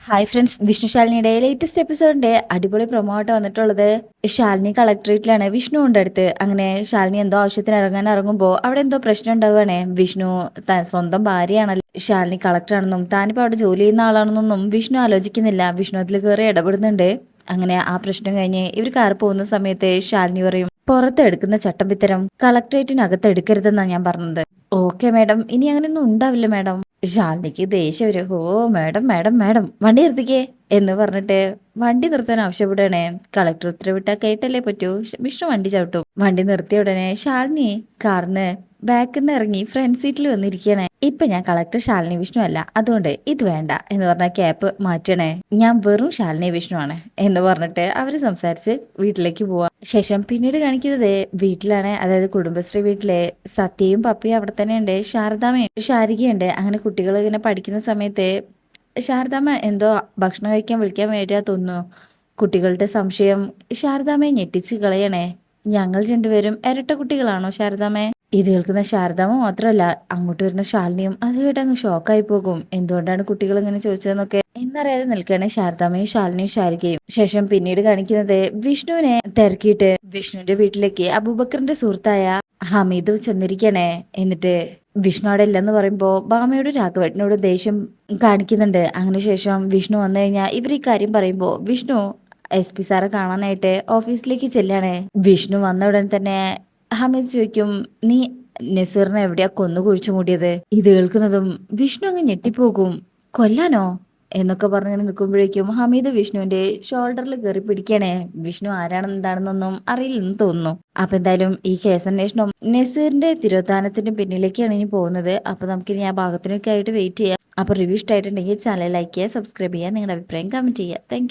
Hi friends Vishnu ശാലിനിയുടെ latest എപ്പിസോഡിന്റെ അടിപൊളി പ്രൊമോട്ട് വന്നിട്ടുള്ളത് ശാലിനി കളക്ടറേറ്റിലാണ് വിഷ്ണു ഉണ്ട് അടുത്ത്. അങ്ങനെ ശാലിനി എന്തോ ആവശ്യത്തിന് ഇറങ്ങാൻ ഇറങ്ങുമ്പോൾ അവിടെ എന്തോ പ്രശ്നം ഉണ്ടാവുകയാണേ. വിഷ്ണു സ്വന്തം ഭാര്യയാണല്ലോ. ശാലിനി കളക്ടറാണെന്നും താനിപ്പോൾ അവിടെ ജോലി ചെയ്യുന്ന ആളാണെന്നൊന്നും വിഷ്ണു ആലോചിക്കുന്നില്ല. വിഷ്ണു അതിൽ കയറി ഇടപെടുന്നുണ്ട്. അങ്ങനെ ആ പ്രശ്നം കഴിഞ്ഞ് ഇവർ കാർ പോകുന്ന സമയത്ത് ശാലിനി പറയും പുറത്തെടുക്കുന്ന ചട്ടമ്പിത്തരം കളക്ടറേറ്റിനകത്ത് എടുക്കരുതെന്നാണ് ഞാൻ പറഞ്ഞത്. ഓക്കെ മാഡം ഇനി അങ്ങനെയൊന്നും ഉണ്ടാവില്ല മാഡം ശാലിനിക്ക് ദേഷ്യം ഒരു ഹോ മാഡം മാഡം മാഡം വണ്ടി നിർത്തിക്കേ എന്ന് പറഞ്ഞിട്ട് വണ്ടി നിർത്താൻ ആവശ്യപ്പെടുകയാണേ കളക്ടർ ഉത്തരവിട്ടാ കേട്ടല്ലേ പറ്റൂ. വിഷ്ണു വണ്ടി ചവിട്ടും. വണ്ടി നിർത്തിയ ഉടനെ ശാലിനി കാറിന്ന് ബാക്കിൽ നിന്ന് ഇറങ്ങി ഫ്രണ്ട് സീറ്റിൽ വന്നിരിക്കണേ ഇപ്പൊ ഞാൻ കളക്ടർ ശാലിനി വിഷ്ണു അല്ല. അതുകൊണ്ട് ഇത് വേണ്ട എന്ന് പറഞ്ഞ ക്യാപ്പ് മാറ്റണേ. ഞാൻ വെറും ശാലിനി വിഷ്ണു ആണ് എന്ന് പറഞ്ഞിട്ട് അവർ സംസാരിച്ച് വീട്ടിലേക്ക് പോവാ. ശേഷം പിന്നീട് കാണിക്കുന്നത് വീട്ടിലാണ്. അതായത് കുടുംബശ്രീ വീട്ടിലെ സത്യയും പപ്പിയും അവിടെ തന്നെ ഉണ്ട് ശാരദാമയും ശാരികയുണ്ട്. അങ്ങനെ കുട്ടികൾ ഇങ്ങനെ പഠിക്കുന്ന സമയത്ത് ശാരദാമ്മ എന്തോ ഭക്ഷണം കഴിക്കാൻ വിളിക്കാൻ വേണ്ടിയാ തോന്നുന്നു. കുട്ടികളുടെ സംശയം ശാരദാമ്മയെ ഞെട്ടിച്ച് കളയണേ. ഞങ്ങൾ രണ്ടുപേരും ഇരട്ട കുട്ടികളാണോ ശാരദാമ്മേ? ഇത് കേൾക്കുന്ന ശാരദാമ്മ മാത്രമല്ല അങ്ങോട്ട് വരുന്ന ശാലിനിയും അത് കേട്ട് അങ്ങ് ഷോക്കായി പോകും എന്തുകൊണ്ടാണ് കുട്ടികൾ ഇങ്ങനെ ചോദിച്ചതെന്നൊക്കെ എന്നറിയാതെ നിൽക്കുകയാണ് ശാരദാമ്മയും ശാലിനിയും ശാരികയും. ശേഷം പിന്നീട് കാണിക്കുന്നത് വിഷ്ണുവിനെ തിരക്കിയിട്ട് വിഷ്ണുവിന്റെ വീട്ടിലേക്ക് അബൂബക്കറിന്റെ സുഹൃത്തായ ഹമീദ് ചെന്നിരിക്കണേ എന്നിട്ട് വിഷ്ണു അവിടെ ഇല്ലെന്ന് പറയുമ്പോൾ ബാമയോട് രാഘവേട്ടനോട് ദേഷ്യം കാണിക്കുന്നുണ്ട്. അങ്ങനെ ശേഷം വിഷ്ണു വന്നു കഴിഞ്ഞാൽ ഇവർ ഈ കാര്യം പറയുമ്പോൾ വിഷ്ണു എസ് പി സാറെ കാണാനായിട്ട് ഓഫീസിലേക്ക് ചെല്ലാണ്. വിഷ്ണു വന്ന ഉടൻ തന്നെ ഹമീദ് ചോദിക്കും നീ നസീറിനെ എവിടെയാ കൊന്നു കുഴിച്ചു മൂടിയത്? ഇത് കേൾക്കുന്നതും വിഷ്ണു അങ്ങ് ഞെട്ടിപ്പോകും. കൊല്ലാനോ? എന്നൊക്കെ പറഞ്ഞു നിൽക്കുമ്പോഴേക്കും ഹമീദ് വിഷ്ണുവിന്റെ ഷോൾഡറിൽ കയറി പിടിക്കണേ. വിഷ്ണു ആരാണെന്ന് എന്താണെന്നൊന്നും അറിയില്ലെന്ന് തോന്നുന്നു. അപ്പൊ എന്തായാലും ഈ കേസ് അന്വേഷണം നസീറിന്റെ തിരോധാനത്തിന്റെ പിന്നിലേക്കാണ് ഇനി പോകുന്നത്. അപ്പൊ നമുക്കിനി ആ ഭാഗത്തിനൊക്കെ ആയിട്ട് വെയിറ്റ് ചെയ്യാം. അപ്പൊ റിവ്യൂ ഇഷ്ടമായിട്ടുണ്ടെങ്കിൽ ചാനൽ ലൈക്ക് ചെയ്യുക സബ്സ്ക്രൈബ് ചെയ്യുക നിങ്ങളുടെ അഭിപ്രായം കമന്റ് ചെയ്യുക. താങ്ക്